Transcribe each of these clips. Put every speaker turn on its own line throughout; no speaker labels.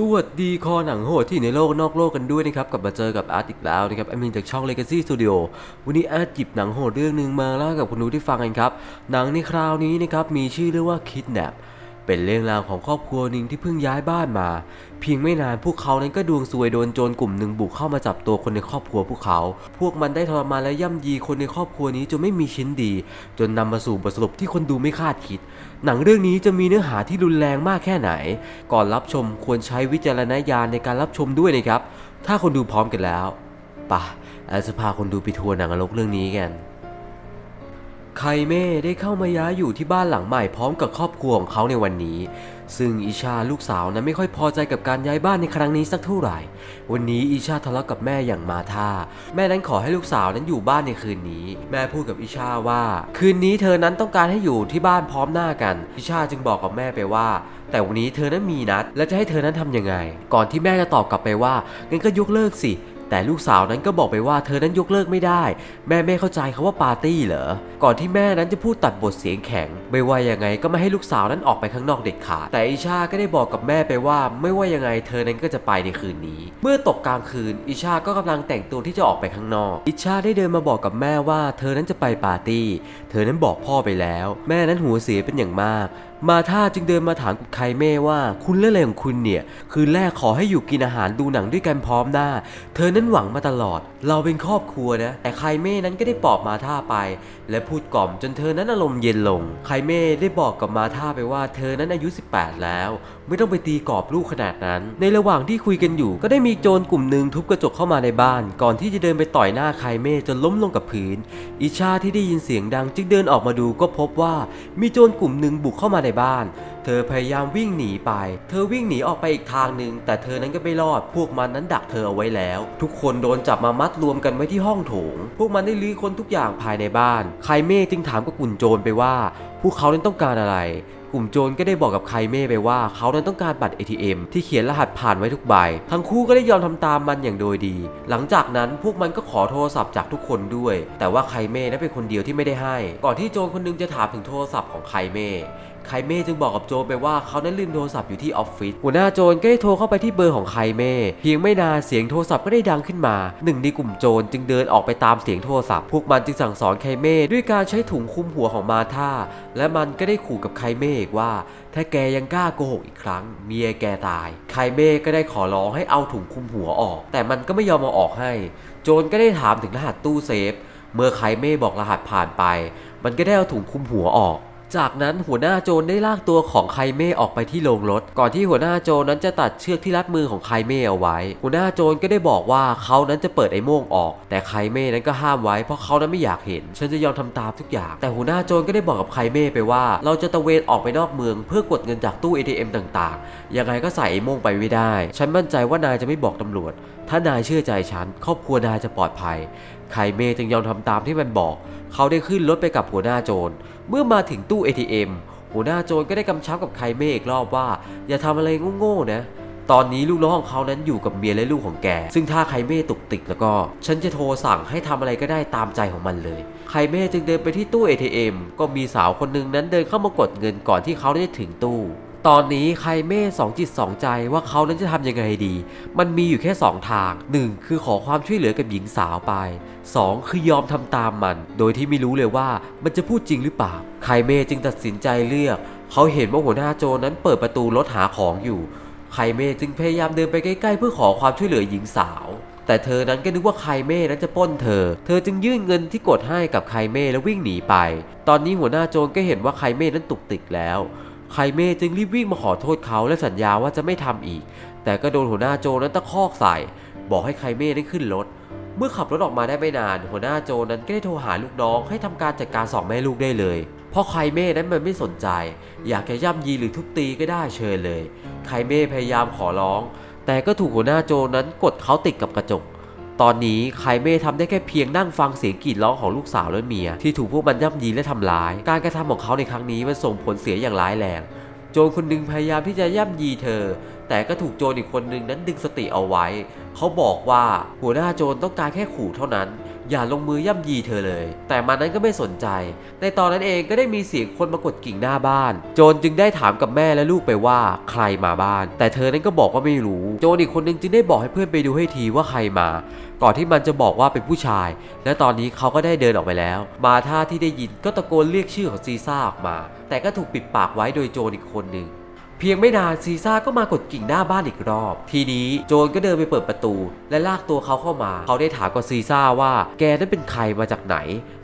สวัสดีคอหนังโหดที่ในโลกนอกโลกกันด้วยนะครับกลับมาเจอกับอาร์ตอีกแล้วนะครับแอดมินจากช่อง Legacy Studio วันนี้อาร์ตหยิบหนังโหดเรื่องหนึ่งมาเล่ากับคุณดูที่ฟังกันครับ หนังในคราวนี้นะครับมีชื่อเรื่องว่า Kidnap เป็นเรื่องราวของครอบครัวหนึ่งที่เพิ่งย้ายบ้านมา เพียงไม่นานพวกเขานั้นก็ดวงซวยโดนโจรกลุ่มหนึ่งบุกเข้ามาจับตัวคนในครอบครัวพวกเขา พวกมันได้ทรมานและย่ำยีคนในครอบครัวนี้จนไม่มีชิ้นดี จนนำมาสู่บทสรุปที่คนดูไม่คาดคิด หนังเรื่องนี้จะมีเนื้อหาที่รุนแรงมากแค่ไหน ก่อนรับชมควรใช้วิจารณญาณในการรับชมด้วยนะครับ ถ้าคนดูพร้อมกันแล้วปะอลจะพาคนดูไปทัวร์หนังนรกเรื่องนี้กัน ไคเม่ได้เข้ามาย้ายอยู่ที่บ้านหลังใหม่พร้อมกับครอบครัวของเขาในวันนี้ ซึ่งอิชาลูกสาวนั้นไม่ค่อยพอใจกับการย้ายบ้านในครั้งนี้สักเท่าไหร่ วันนี้อิชาทะเลาะกับแม่อย่างมาท่า แม่นั้นขอให้ลูกสาวนั้นอยู่บ้านในคืนนี้ แม่พูดกับอิชาว่า คืนนี้เธอนั้นต้องการให้อยู่ที่บ้านพร้อมหน้ากัน อิชาจึงบอกกับแม่ไปว่า แต่วันนี้เธอนั้นมีนัด และจะให้เธอนั้นทำยังไง ก่อนที่แม่จะตอบกลับไปว่างั้นก็ยกเลิกสิ แต่ลูกสาวนั้นก็บอกไปว่าเธอนั้นยกเลิกไม่ได้ แม่ไม่เข้าใจคาว่าปาร์ตี้เหรอ ก่อนที่แม่นั้นจะพูดตัดบทเสียงแข็ง ไม่ว่ายังไงก็ไม่ให้ลูกสาวนั้นออกไปข้างนอกเด็ดขาดแต่อิชาก็ได้บอกกับแม่ไปว่า ไม่ว่ายังไงเธอนั้นก็จะไปในคืนนี้ เมื่อตกกลางคืนอิชาก็กำลังแต่งตัวที่จะออกไปข้างนอก อิชาได้เดินมาบอกกับแม่ว่า เธอนั้นจะไปปาร์ตี้ เธอนั้นบอกพ่อไปแล้ว แม่นั้นหัวเสียเป็นอย่างมากมาท่าจึงเดินมาถามกับไคเม่ว่าคุณเล่นอะไรของคุณเนี่ย คืนแรกขอให้อยู่กินอาหารดูหนังด้วยกันพร้อมหน้า เธอนั้นหวังมาตลอด เราเป็นครอบครัวนะ แต่ไคเม่นั้นก็ได้ปลอบมาท่าไป และพูดกล่อมจนเธอนั้นอารมณ์เย็นลง ไคเม่ได้บอกกับมาท่าไปว่าเธอนั้นอายุ 18 แล้ว ไม่ต้องไปตีกรอบลูกขนาดนั้น ในระหว่างที่คุยกันอยู่ ก็ได้มีโจรกลุ่มหนึ่งทุบกระจกเข้ามาในบ้าน ก่อนที่จะเดินไปต่อยหน้าไคเม่จนล้มลงกับพื้น อิชาที่ได้ยินเสียงดังจึงเดินออกมาดูก็พบว่ามีโจรกลุ่มหนึ่งบุกเข้ามาในบ้าน เธอพยายามวิ่งหนีไป เธอวิ่งหนีออกไปอีกทางหนึ่งแต่เธอนั้นก็ไม่รอด พวกมันนั้นดักเธอเอาไว้แล้ว ทุกคนโดนจับมามัดรวมกันไว้ที่ห้องโถง พวกมันได้ลื้อคนทุกอย่างภายในบ้านไคเม่จึงถามกับกลุ่มโจรไปว่า พวกเขานั้นต้องการอะไรกลุ่มโจรก็ได้บอกกับไคเม่ไปว่าเขานั้นต้องการบัตร ATM ที่เขียนรหัสผ่านไว้ทุกใบ ทั้งคู่ก็ได้ยอมทำตามมันอย่างโดยดี หลังจากนั้นพวกมันก็ขอโทรศัพท์จากทุกคนด้วย แต่ว่าไคเม่นั้นเป็นคนเดียวที่ไม่ได้ให้ ก่อนที่โจรคนหนึงจะถามถึงโทรศัพท์ของไคเม่ ไคเม่จึงบอกกับโจรไปว่าเขานั้นลืมโทรศัพท์อยู่ที่ออฟฟิศหัวหน้าโจรก็ได้โทรเข้าไปที่เบอร์ของไคเม่เพียงไม่นานเสียงโทรศัพท์ก็ได้ดังขึ้นมาหนึ่งในกลุ่มโจรจึงเดินออกไปตามเสียงโทรศัพท์พวกมันจึงสั่งสอนไคเม่ด้วยการใช้ถุงคลุมหัวของมาธาและมันก็ได้ขู่กับไคเม่ว่า ถ้าแกยังกล้าโกหกอีกครั้ง เมียแกตาย ไคเม่ก็ได้ขอร้องให้เอาถุงคลุมหัวออก แต่มันก็ไม่ยอมเอาออกให้ โจรก็ได้ถามถึงรหัสตู้เซฟ เมื่อไคเม่บอกรหัสผ่านไป มันก็ได้เอาถุงคลุมหัวออก จากนั้นหัวหน้าโจรได้ลากตัวของไคเม่ออกไปที่โรงรถ ก่อนที่หัวหน้าโจรนั้นจะตัดเชือกที่รัดมือของไคเม่เอาไว้ หัวหน้าโจรก็ได้บอกว่าเขานั้นจะเปิดไอ้โม่งออก แต่ไคเม่นั้นก็ห้ามไว้เพราะเขานั้นไม่อยากเห็น ฉันจะยอมทำตามทุกอย่าง แต่หัวหน้าโจรก็ได้บอกกับไคเม่ไปว่า เราจะตะเวนออกไปนอกเมือง เพื่อกดเงินจากตู้ ATM ต่างๆ ยังไงก็ใส่ไอ้โม่งไปไม่ได้ ฉันมั่นใจว่านายจะไม่บอกตำรวจ ถ้านายเชื่อใจฉันครอบครัวนายจะปลอดภัยไคเม่จึงยอมทำตามที่มันบอก เขาได้ขึ้นรถไปกับหัวหน้าโจร เมื่อมาถึงตู้ ATM หัวหน้าโจรก็ได้กำชับกับไคเม่อีกรอบว่า อย่าทำอะไรโง่ๆนะ ตอนนี้ลูกน้องของเขานั้นอยู่กับเมียและลูกของแก ซึ่งถ้าไคเม่ตุกติกแล้วก็ ฉันจะโทรสั่งให้ทำอะไรก็ได้ตามใจของมันเลย ไคเม่จึงเดินไปที่ตู้ ATM ก็มีสาวคนหนึ่งนั้นเดินเข้ามากดเงินก่อนที่เขาจะถึงตู้ ตอนนี้ไคเม่สองจิตสองใจว่าเขานั้นจะทำยังไงดี มันมีอยู่แค่ 2 ทาง 1 คือขอความช่วยเหลือกับหญิงสาวไป 2 คือยอมทำตามมัน โดยที่ไม่รู้เลยว่ามันจะพูดจริงหรือเปล่าไคเม่จึงตัดสินใจเลือก เขาเห็นว่าหัวหน้าโจนั้นเปิดประตูรถหาของอยู่ไคเม่จึงพยายามเดินไปใกล้ๆ เพื่อขอความช่วยเหลือหญิงสาว แต่เธอนั้นก็นึกว่าไคเม่นั้นจะปล้นเธอ เธอจึงยื่นเงินที่กดให้กับไคเม่แล้ววิ่งหนีไป ตอนนี้หัวหน้าโจรก็เห็นว่าไคเม่นั้นตุกติกแล้ว ไคเมจึงรีบวิ่งมาขอโทษเขาและสัญญาว่าจะไม่ทำอีก แต่ก็โดนหัวหน้าโจนั้นตะคอกใส่ บอกให้ไคเม่ได้ขึ้นรถ เมื่อขับรถออกมาได้ไม่นาน หัวหน้าโจนั้นก็ได้โทรหาลูกน้องให้ทำการจัดการสองแม่ลูกได้เลย เพราะไคเมนั้นมันไม่สนใจ อยากจะย่ำยีหรือทุบตีก็ได้เชิญเลย ไคเมพยายามขอร้อง แต่ก็ถูกหัวหน้าโจนั้นกดเขาติดกับกระจก ตอนนี้ไคเม่ทำได้แค่เพียงนั่งฟังเสียงกรีดร้องของลูกสาวและเมีย ที่ถูกพวกมันย่ำยีและทำร้าย การกระทำของเขาในครั้งนี้มันส่งผลเสียอย่างร้ายแรง โจรคนหนึ่งพยายามที่จะย่ำยีเธอ แต่ก็ถูกโจรอีกคนหนึ่งนั้นดึงสติเอาไว้ เขาบอกว่าหัวหน้าโจรต้องการแค่ขู่เท่านั้น อย่าลงมือย่ำยีเธอเลย แต่มันนั้นก็ไม่สนใจ ในตอนนั้นเองก็ได้มีเสียงคนมากดกิ่งหน้าบ้าน โจนจึงได้ถามกับแม่และลูกไปว่าใครมาบ้าน แต่เธอนั้นก็บอกว่าไม่รู้ โจนอีกคนนึงจึงได้บอกให้เพื่อนไปดูให้ทีว่าใครมา ก่อนที่มันจะบอกว่าเป็นผู้ชาย และตอนนี้เขาก็ได้เดินออกไปแล้ว มาท่าที่ได้ยินก็ตะโกนเรียกชื่อของซีซ่าออกมา แต่ก็ถูกปิดปากไว้โดยโจนอีกคนหนึ่ง เพียงไม่นานซีซ่าก็มากดกิ่งหน้าบ้านอีกรอบ ทีนี้โจนก็เดินไปเปิดประตู และลากตัวเขาเข้ามา เขาได้ถามกับซีซ่าว่าแกนั้นเป็นใครมาจากไหน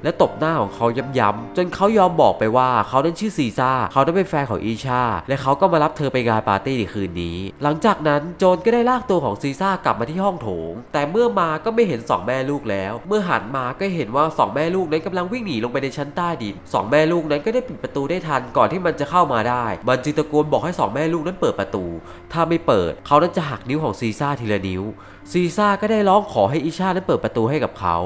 และตบหน้าของเขาย้ำๆจนเขายอมบอกไปว่าเขานั้นชื่อซีซ่าเขานั้นเป็นแฟนของอีชา และเขาก็มารับเธอไปงานปาร์ตี้ในคืนนี้ หลังจากนั้นโจนก็ได้ลากตัวของซีซ่ากลับมาที่ห้องโถง แต่เมื่อมาก็ไม่เห็นสองแม่ลูกแล้ว เมื่อหันมาก็เห็นว่าสองแม่ลูกนั้นกำลังวิ่งหนีลงไปในชั้นใต้ดินสองแม่ลูกนั้นก็ได้ปิดประตูได้ทันก่อนที่มันจะเข้ามาได้ มันจึงตะโกนบอกให้สองแม่ลูกนั้นเปิดประตู ถ้าไม่เปิดเขานั้นจะหักนิ้วของซีซ่าทีละนิ้ว ซีซ่าก็ได้ร้องขอให้อิชานั้นเปิดประตูให้กับเขา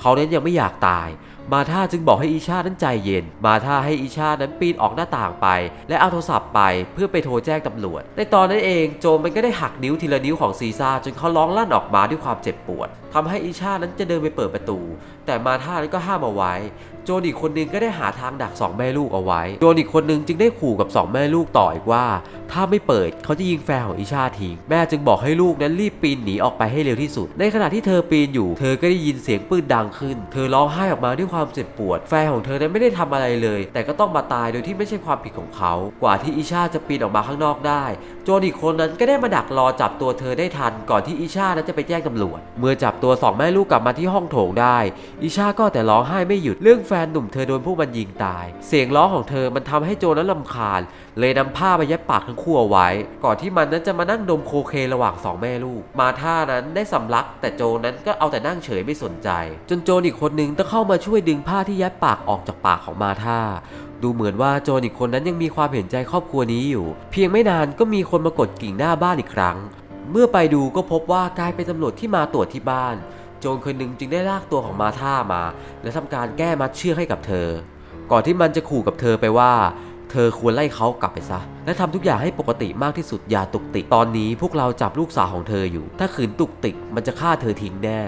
เขานั้นยังไม่อยากตาย มาท่าจึงบอกให้อิชานั้นใจเย็น มาท่าให้อิชานั้นปีนออกหน้าต่างไป และเอาโทรศัพท์ไปเพื่อไปโทรแจ้งตำรวจ ในตอนนั้นเองโจมันก็ได้หักนิ้วทีละนิ้วของซีซ่าจนเขาร้องลั่นออกมาด้วยความเจ็บปวดทำให้อิชานั้นจะเดินไปเปิดประตู แต่มาท่านั้นก็ห้ามเอาไว้ โจนอีกคนนึงก็ได้หาทางดักสองแม่ลูกเอาไว้ โจนอีกคนนึงจึงได้ขู่กับสองแม่ลูกต่ออีกว่า ถ้าไม่เปิดเขาจะยิงแฟนของอิชาทิ้ง แม่จึงบอกให้ลูกนั้นรีบปีนหนีออกไปให้เร็วที่สุด ในขณะที่เธอปีนอยู่ เธอก็ได้ยินเสียงปืนดังขึ้น เธอร้องไห้ออกมาด้วยความเจ็บปวด แฟนของเธอนั้นไม่ได้ทำอะไรเลย แต่ก็ต้องมาตายโดยที่ไม่ใช่ความผิดของเขา กว่าที่อิชาจะปีนออกมาข้างนอกได้ โจนอีกคนนั้นก็ได้มาดักรอจับตัวเธอได้ทัน ก่อนที่อิชานั้นจะไปแจ้งตำรวจ เมื่อจับตัวสองแม่ลูกกลับมาที่ห้องโถงได้ อิชาก็แต่ร้องไห้ไม่หยุดเรื่องฟนหนุ่มเธอโดนพวกมันยิงตาย เสียงร้องของเธอมันทำให้โจนั้นลำคาญ เลยนำผ้าไปย็บปากทั้งคู่เอาไว้ ก่อนที่มันนั้นจะมานั่งดมโคเคนระหว่างสองแม่ลูก มาท่านั้นได้สำลัก แต่โจนั้นก็เอาแต่นั่งเฉยไม่สนใจ จนโจนอีกคนนึงต้องเข้ามาช่วยดึงผ้าที่ยัดปากออกจากปากของมาท่าดูเหมือนว่าโจรอีกคนนั้นยังมีความเห็นใจครอบครัวนี้อยู่ เพียงไม่นานก็มีคนมากดกิ่งหน้าบ้านอีกครั้ง เมื่อไปดูก็พบว่ากลายเป็นตำรวจที่มาตรวจที่บ้าน โจรคนหนึ่งจึงได้ลากตัวของมาท่ามา และทำการแก้มัดเชือกให้กับเธอ ก่อนที่มันจะขู่กับเธอไปว่า เธอควรไล่เขากลับไปซะ และทำทุกอย่างให้ปกติมากที่สุดอย่าตุกติกตอนนี้พวกเราจับลูกสาวของเธออยู่ ถ้าขืนตุกติกมันจะฆ่าเธอทิ้งแน่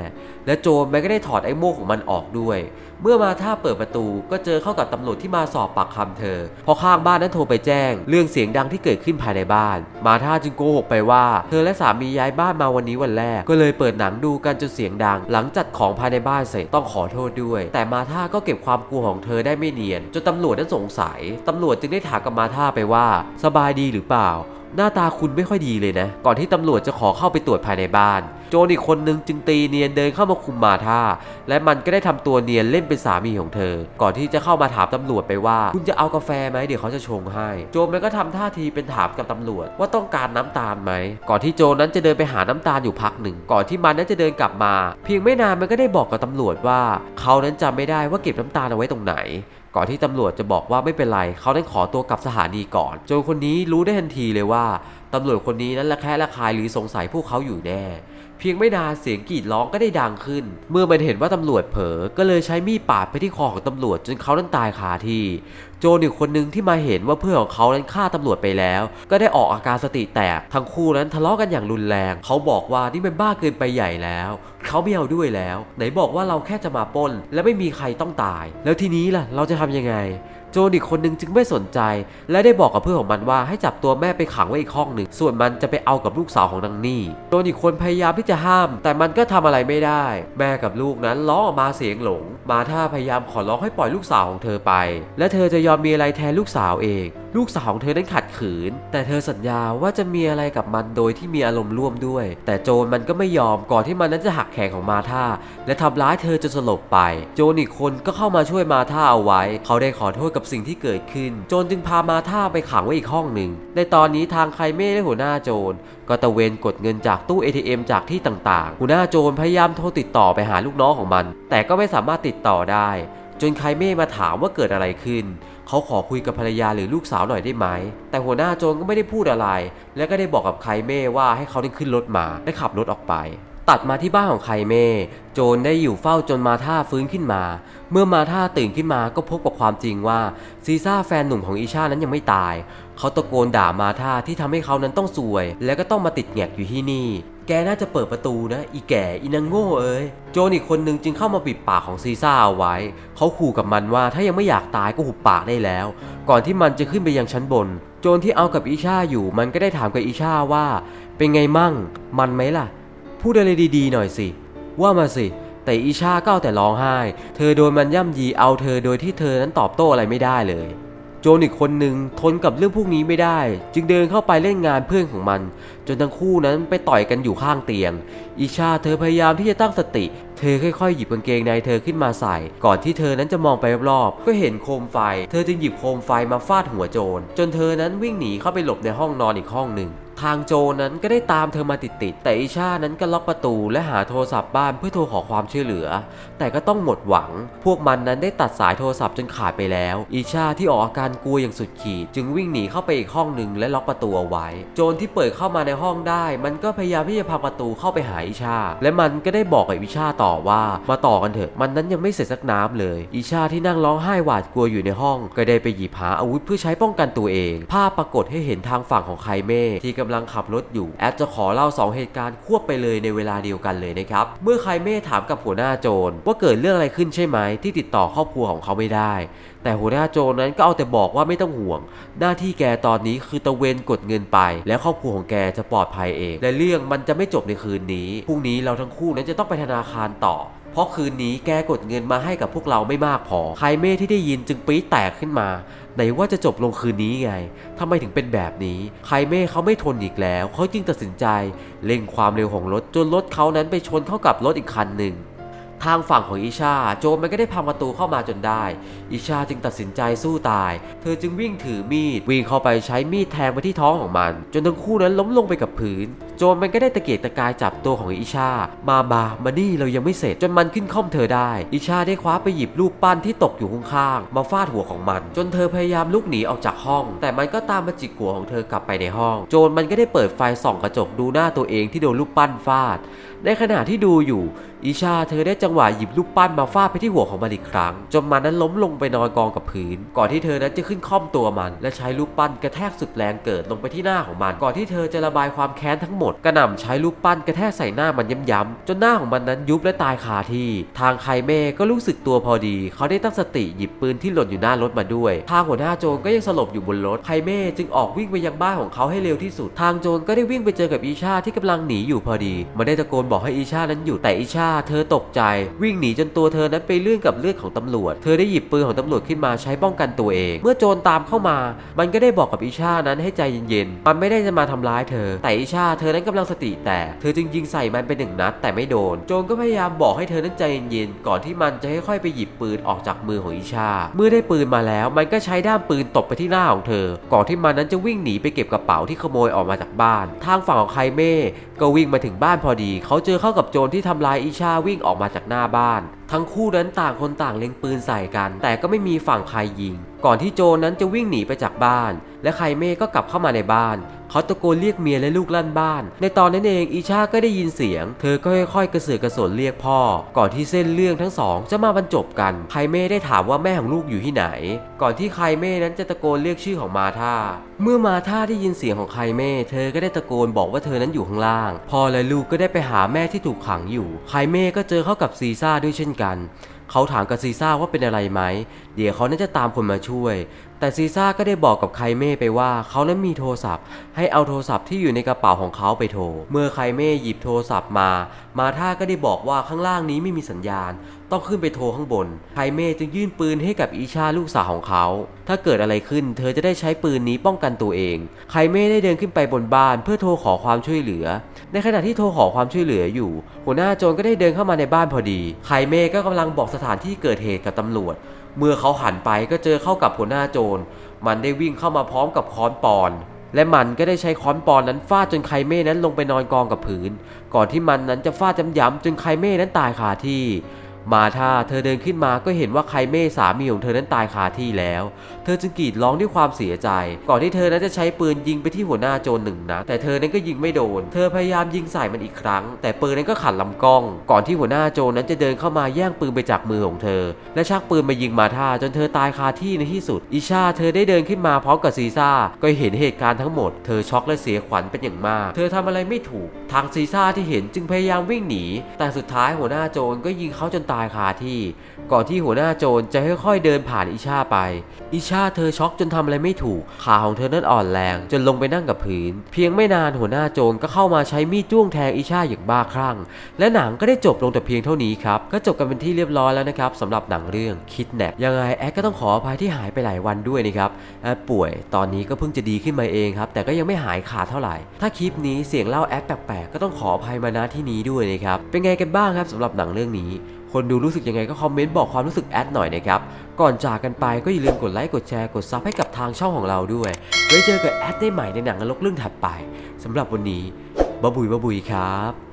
และโจมมันก็ได้ถอดไอ้โม่ของมันออกด้วยเมื่อมาท่าเปิดประตูก็เจอเข้ากับตำรวจที่มาสอบปากคำเธอพอข้างบ้านนั้นโทรไปแจ้ง เรื่องเสียงดังที่เกิดขึ้นภายในบ้าน มาท่าจึงโกหกไปว่า เธอและสามีย้ายบ้านมาวันนี้วันแรก ก็เลยเปิดหนังดูกันจนเสียงดัง หลังจัดของภายในบ้านเสร็จต้องขอโทษด้วย แต่มาท่าก็เก็บความกลัวของเธอได้ไม่เนียนจนตำรวจนั้นสงสัยตำรวจจึงได้ถามกับมาท่าไปว่า สบายดีหรือเปล่า หน้าตาคุณไม่ค่อยดีเลยนะ ก่อนที่ตำรวจจะขอเข้าไปตรวจภายในบ้าน โจรอีกคนนึงจึงตีเนียนเดินเข้ามาคุมมาท่า และมันก็ได้ทำตัวเนียนเล่นเป็นสามีของเธอ ก่อนที่จะเข้ามาถามตำรวจไปว่า คุณจะเอากาแฟไหมเดี๋ยวเขาจะชงให้ โจมันก็ทำท่าทีเป็นถามกับตำรวจว่าต้องการน้ำตาลไหม ก่อนที่โจนั้นจะเดินไปหาน้ำตาลอยู่พักหนึ่ง ก่อนที่มันนั้นจะเดินกลับมา เพียงไม่นานมันก็ได้บอกกับตำรวจว่า เขานั้นจำไม่ได้ว่าเก็บน้ำตาลเอาไว้ตรงไหน ก่อนที่ตำรวจจะบอกว่าไม่เป็นไร เขาได้ขอตัวกลับสถานีก่อน โจคนนี้รู้ได้ทันทีเลยว่า ตำรวจคนนี้นั้นละแคะละคายหรือสงสัยพวกเขาอยู่แน่ เพียงไม่นานเสียงกรีดร้องก็ได้ดังขึ้น เมื่อมันเห็นว่าตำรวจเผลอก็เลยใช้มีดปาดไปที่คอของตำรวจจนเขานั้นตายคาที่ โจรอีกคนนึงที่มาเห็นว่าเพื่อนของเขานั้นฆ่าตำรวจไปแล้ว ก็ได้ออกอาการสติแตกทั้งคู่นั้นทะเลาะกันอย่างรุนแรง เขาบอกว่านี่มันบ้าเกินไปใหญ่แล้วเขาไม่เอาด้วยแล้ว ไหนบอกว่าเราแค่จะมาปล้น และไม่มีใครต้องตาย แล้วทีนี้ล่ะเราจะทำยังไง โจนอีกคนนึงจึงไม่สนใจ และได้บอกกับเพื่อนของมันว่าให้จับตัวแม่ไปขังไว้อีกห้องหนึ่ง ส่วนมันจะไปเอากับลูกสาวของนางนี่ โจนอีกคนพยายามที่จะห้าม แต่มันก็ทำอะไรไม่ได้ แม่กับลูกนั้นร้องออกมาเสียงหลง มาท่าพยายามขอร้องให้ปล่อยลูกสาวของเธอไป และเธอจะยอมมีอะไรแทนลูกสาวเอง ลูกสาวของเธอนั้ขัดขืน แต่เธอสัญญาว่าจะมีอะไรกับมันโดยที่มีอารมณ์ร่วมด้วย แต่โจรมันก็ไม่ยอมก่อนที่มันนั้นจะหักแขนของมาท่าและทำร้ายเธอจนสลบไป โจรอีกคนก็เข้ามาช่วยมาท่าเอาไว้ เขาได้ขอโทษกับสิ่งที่เกิดขึ้น โจรจึงพามาท่าไปขังไว้อีกห้องหนึ่ง ในตอนนี้ทางใครไม่ได้หัวหน้าโจรก็ตะเวนกดเงินจากตู้ ATM จากที่ต่างๆ หัวหน้าโจรพยายามโทรติดต่อไปหาลูกน้องของมัน แต่ก็ไม่สามารถติดต่อได้ จนใครเม่มาถามว่าเกิดอะไรขึ้น เขาขอคุยกับภรรยาหรือลูกสาวหน่อยได้ไหม แต่หัวหน้าโจรก็ไม่ได้พูดอะไร และก็ได้บอกกับไคเม่ว่าให้เขาได้ขึ้นรถมาและขับรถออกไป ตัดมาที่บ้านของไคเม่โจรได้อยู่เฝ้าจนมาท่าฟื้นขึ้นมา เมื่อมาท่าตื่นขึ้นมาก็พบกับความจริงว่าซีซ่าแฟนหนุ่มของอีชานั้นยังไม่ตาย เขาตะโกนด่ามาท่าที่ทำให้เขานั้นต้องซวย และก็ต้องมาติดแงกอยู่ที่นี่ แกน่าจะเปิดประตูนะ อีแก่อีนางโง่เอ้ยโจรอีกคนนึงจึงเข้ามาปิดปากของซีซ่าเอาไว้ เขาขู่กับมันว่าถ้ายังไม่อยากตายก็หุบปากได้แล้ว ก่อนที่มันจะขึ้นไปยังชั้นบน โจรที่เอากับอีชาอยู่ มันก็ได้ถามกับอีชาว่า เป็นไงมั่ง มันไหมล่ะ พูดอะไรดีๆ หน่อยสิ ว่ามาสิ แต่อีชาก็เอาแต่ร้องไห้ เธอโดนมันย่ำยีเอาเธอโดยที่เธอนั้นตอบโต้อะไรไม่ได้เลย โจนอีกคนหนึ่งทนกับเรื่องพวกนี้ไม่ได้ จึงเดินเข้าไปเล่นงานเพื่อนของมัน จนทั้งคู่นั้นไปต่อยกันอยู่ข้างเตียง อิชาเธอพยายามที่จะตั้งสติ เธอค่อยๆ หยิบกางเกงในเธอขึ้นมาใส่ ก่อนที่เธอนั้นจะมองไปรอบๆก็เห็นโคมไฟ เธอจึงหยิบโคมไฟมาฟาดหัวโจรจนเธอนั้นวิ่งหนีเข้าไปหลบในห้องนอนอีกห้องหนึ่ง ทางโจนั้นก็ได้ตามเธอมาติดๆแต่อิชานั้นก็ล็อกประตูและหาโทรศัพท์บ้านเพื่อโทรขอความช่วยเหลือ แต่ก็ต้องหมดหวัง พวกมันนั้นได้ตัดสายโทรศัพท์จนขาดไปแล้ว อิชาที่ออกอาการกลัวอย่างสุดขีด จึงวิ่งหนีเข้าไปอีกห้องหนึ่งและล็อกประตูเอาไว้ โจรที่เปิดเข้ามาในห้องได้ มันก็พยายามที่จะพังประตูเข้าไปหาอิชา และมันก็ได้บอกกับอิชาต่อว่ามาต่อกันเถอะ มันนั้นยังไม่เสร็จสักน้ำเลย อิชาที่นั่งร้องไห้หวาดกลัวอยู่ในห้อง ก็ได้ไปหยิบหาอาวุธเพื่อใช้ป้องกันตัวเอง ภาพปรากฏให้เห็นทางฝั่งของไคเม่ที่กำลังขับรถอยู่ แอดจะขอเล่า 2 เหตุการณ์ควบไปเลยในเวลาเดียวกันเลยนะครับ เมื่อไคเม่ถามกับหัวหน้าโจรว่าเกิดเรื่องอะไรขึ้นใช่ไหมที่ติดต่อครอบครัวของเขาไม่ได้ แต่หัวหน้าโจนั้นก็เอาแต่บอกว่าไม่ต้องห่วง หน้าที่แกตอนนี้คือตะเวนกดเงินไป แล้วครอบครัวของแกจะปลอดภัยเองและเรื่องมันจะไม่จบในคืนนี้พรุ่งนี้เราทั้งคู่นั้นจะต้องไปธนาคารต่อเพราะคืนนี้แกกดเงินมาให้กับพวกเราไม่มากพอใครเม่ที่ได้ยินจึงปี๊แตกขึ้นมา ไหนว่าจะจบลงคืนนี้ไงทำไมถึงเป็นแบบนี้ ไคเม่เขาไม่ทนอีกแล้ว เขาจึงตัดสินใจเร่งความเร็วของรถจนรถเขานั้นไปชนเข้ากับรถอีกคันหนึ่ง ทางฝั่งของอิชาโจมันก็ได้พังประตูเข้ามาจนได้ อิชาจึงตัดสินใจสู้ตาย เธอจึงวิ่งถือมีดวิ่งเข้าไปใช้มีดแทงไปที่ท้องของมัน จนทั้งคู่นั้นล้มลงไปกับพื้น โจมันก็ได้ตะเกียกตะกายจับตัวของอิชา มาบามานี่เรายังไม่เสร็จจนมันขึ้นค่อมเธอได้ อิชาได้คว้าไปหยิบรูปปั้นที่ตกอยู่ข้างๆมาฟาดหัวของมัน จนเธอพยายามลุกหนีออกจากห้อง แต่มันก็ตามมาจิกหัวของเธอกลับไปในห้อง โจรมันก็ได้เปิดไฟส่องกระจกดูหน้าตัวเองที่โดนรูปปั้นฟาด ในขณะที่ดูอยู่ อิชาเธอได้จังหวะหยิบรูปปั้นมาฟาดไปที่หัวของมันอีกครั้ง จนมันนั้นล้มลงไปนอนกองกับพื้น ก่อนที่เธอนั้นจะขึ้นค่อมตัวมัน และใช้รูปปั้นกระแทกสุดแรงเกิดลงไปที่หน้าของมัน ก่อนที่เธอจะระบายความแค้นทั้งหมดกระหน่ำใช้รูปปั้นกระแทกใส่หน้ามันย้ำๆจนหน้าของมันนั้นยุบและตายคาที่ ทางไคเม่ก็รู้สึกตัวพอดี เขาได้ตั้งสติหยิบปืนที่หล่นอยู่หน้ารถมาด้วย ทางหัวหน้าโจรก็ยังสลบอยู่บนรถไคเม่จึงออกวิ่งไปยังบ้านของเขาให้เร็วที่สุด ทางโจรก็ได้วิ่งไปเจอกับอีชาที่กำลังหนีอยู่พอดีมันได้ตะโกนบอกอกให้อีชานั้นหยุดแต่อีชาเธอตกใจ วิ่งหนีจนตัวเธอนั้นไปเลื่อนกับเลือดของตำรวจ เธอได้หยิบปืนของตำรวจขึ้นมาใช้ป้องกันตัวเอง เมื่อโจรตามเข้ามา มันก็ได้บอกกับอีชานั้นให้ใจเย็นๆ มันไม่ได้จะมาทำร้ายเธอ แต่อีชาเธอนั้นกำลังสติแตก เธอจึงยิงใส่มันไปหนึ่งนัดแต่ไม่โดน โจรก็พยายามบอกให้เธอนั้นใจเย็นๆ ก่อนที่มันจะค่อยๆไปหยิบปืนออกจากมือของอีชา เมื่อได้ปืนมาแล้ว มันก็ใช้ด้ามปืนตบไปที่หน้าของเธอ ก่อนที่มันนั้นจะวิ่งหนีไปเก็บกระเป๋าที่ขโมยออกมาจากบ้าน ทางฝั่งของไคเม่ก็วิ่งมาถึงบ้านพอดี เขาเจอเข้ากับโจรที่ทำลายอิชาวิ่งออกมาจากหน้าบ้าน ทั้งคู่นั้นต่างคนต่างเล็งปืนใส่กัน แต่ก็ไม่มีฝั่งใครยิง ก่อนที่โจรนั้นจะวิ่งหนีไปจากบ้าน และไคเม่ก็กลับเข้ามาในบ้าน เขาตะโกนเรียกเมียและลูกลั่นบ้าน ในตอนนั้นเองอีชาก็ได้ยินเสียง เธอก็ค่อยๆ กระเสือกกระสนเรียกพ่อ ก่อนที่เส้นเรื่องทั้งสองจะมาบรรจบกัน ไคเม่ได้ถามว่าแม่ของลูกอยู่ที่ไหน ก่อนที่ไคเม่นั้นจะตะโกนเรียกชื่อของมาธาเมื่อมาธาได้ยินเสียงของไคเม่ เธอก็ได้ตะโกนบอกว่าเธอนั้นอยู่ข้างล่างพ่อและลูกก็ได้ไปหาแม่ที่ถูกขังอยู่ ไคเม่ก็เจอเข้ากับซีซ่าด้วยเช่นกัน เขาถามกับซีซ่าว่าเป็นอะไรไหม เดี๋ยวเขาน่าจะตามคนมาช่วย แต่ซีซ่าก็ได้บอกกับไคเม่ไปว่าเขานั้นมีโทรศัพท์ ให้เอาโทรศัพท์ที่อยู่ในกระเป๋าของเขาไปโทร เมื่อไคเม่หยิบโทรศัพท์มา มาท่าก็ได้บอกว่าข้างล่างนี้ไม่มีสัญญาณ ต้องขึ้นไปโทรข้างบน ไคเม่จึงยื่นปืนให้กับอีชาลูกสาวของเขา ถ้าเกิดอะไรขึ้น เธอจะได้ใช้ปืนนี้ป้องกันตัวเอง ไคเม่ได้เดินขึ้นไปบนบ้านเพื่อโทรขอความช่วยเหลือ ในขณะที่โทรขอความช่วยเหลืออยู่ หัวหน้าโจรก็ได้เดินเข้ามาในบ้านพอดี ไคเม่ก็กำลังบอกสถานที่เกิดเหตุกับตำรวจ เมื่อเขาหันไปก็เจอเข้ากับหัวหน้าโจร มันได้วิ่งเข้ามาพร้อมกับค้อนปอน และมันก็ได้ใช้ค้อนปอนนั้นฟาดจนไคเม่นั้นลงไปนอนกองกับพื้น ก่อนที่มันนั้นจะฟาดย้ำๆจนไคเม่นั้นตายคาที่ มาท่าเธอเดินขึ้นมาก็เห็นว่าไคเม่สามีของเธอนั้นตายคาที่แล้ว เธอจึงกรีดร้องด้วยความเสียใจ ก่อนที่เธอนั้นจะใช้ปืนยิงไปที่หัวหน้าโจรหนึ่งนัดแต่เธอนั้นก็ยิงไม่โดน เธอพยายามยิงใส่มันอีกครั้ง แต่ปืนนั้นก็ขัดลำกล้อง ก่อนที่หัวหน้าโจรนั้นจะเดินเข้ามาแย่งปืนไปจากมือของเธอ และชักปืนมายิงมาท่าจนเธอตายคาที่ในที่สุด อิชาเธอได้เดินขึ้นมาพร้อมกับซีซ่าก็เห็นเหตุการณ์ทั้งหมด เธอช็อกและเสียขวัญเป็นอย่างมาก เธอทำอะไรไม่ถูก ทางซีซ่าที่เห็นจึงพยายามวิ่งหนี แต่สุดท้ายหัวหน้าโจรก็ยิงเขาจนตายคาที่ ก่อนที่หัวหน้าโจรจะค่อยๆเดินผ่านอิชาไป อิชาเธอช็อกจนทำอะไรไม่ถูก ขาของเธอนั้นอ่อนแรง จนลงไปนั่งกับพื้น เพียงไม่นานหัวหน้าโจรก็เข้ามาใช้มีดจ้วงแทงอิชาอย่างบ้าคลั่ง และหนังก็ได้จบลงแต่เพียงเท่านี้ครับ ก็จบกันเป็นที่เรียบร้อยแล้วนะครับสำหรับหนังเรื่องคิดแนบยังไงแอดก็ต้องขออภัยที่หายไปหลายวันด้วยนะครับแอดป่วยตอนนี้ก็เพิ่งจะดีขึ้นมาเองครับแต่ก็ยังไม่หายขาดเท่าไหร่ ถ้าคลิปนี้เสียงเล่าแอดแปลกๆก็ต้องขออภัยมาณที่นี้ด้วยนะครับเป็นไงกันบ้างครับสำหรับหนังเรื่องนี้ คนดูรู้สึกยังไงก็คอมเมนต์บอกความรู้สึกแอดหน่อยนะครับ ก่อนจากกันไปก็อย่าลืมกดไลค์กดแชร์กดซับให้กับทางช่องของเราด้วย ไว้เจอกับแอดได้ใหม่ในหนังนรกเรื่องถัดไปสำหรับวันนี้บ๊าบุยบ๊าบุยครับ